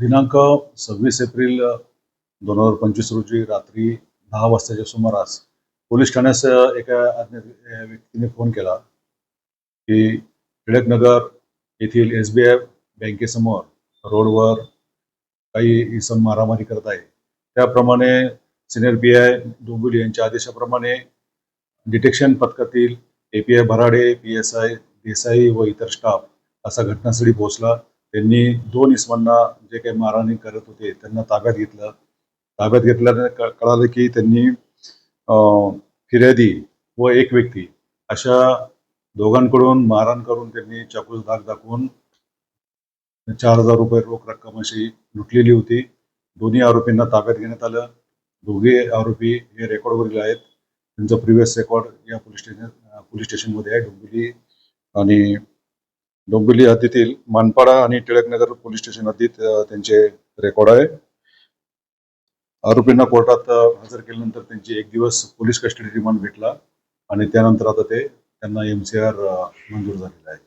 दिनांक सव्वीस एप्रिल दोन हजार पंचवीस रोजी रात्री दहा वाजताच्या सुमारास पोलीस ठाण्यास एका व्यक्तीने फोन केला की टिळकनगर येथील एस बी आय बँकेसमोर रोडवर काही इसम मारामारी करत आहे. त्याप्रमाणे सिनियर पी आय डोंबिवली यांच्या आदेशाप्रमाणे डिटेक्शन पथकातील A P I Bharade P S I Desai व इतर स्टाफ असा घटनास्थळी पोहोचला. त्यांनी दोन इसमांना जे काही मारहाणी करत होते त्यांना ताब्यात घेतलं. ताब्यात घेतल्याने कळालं की त्यांनी अं, फिर्यादी व एक व्यक्ती अशा दोघांकडून मारहाण करून त्यांनी चाकूस दाग दाखवून चार हजार रुपये रोख रक्कम अशी लुटलेली होती. दोन्ही आरोपींना ताब्यात घेण्यात आलं. दोघे आरोपी हे रेकॉर्डवरील आहेत. त्यांचं प्रिव्हियस रेकॉर्ड या पोलीस स्टेशन पोलीस स्टेशनमध्ये आहे डोंबिवली आणि डोंबिवली हद्दीतील मानपाडा आणि टिळकनगर पोलीस स्टेशन हद्दीत त्यांचे रेकॉर्ड आहे. आरोपींना कोर्टात हजर केल्यानंतर त्यांची एक दिवस पोलीस कस्टडी रिमांड भेटला आणि त्यानंतर आता ते त्यांना एम सी आर मंजूर झालेला आहे.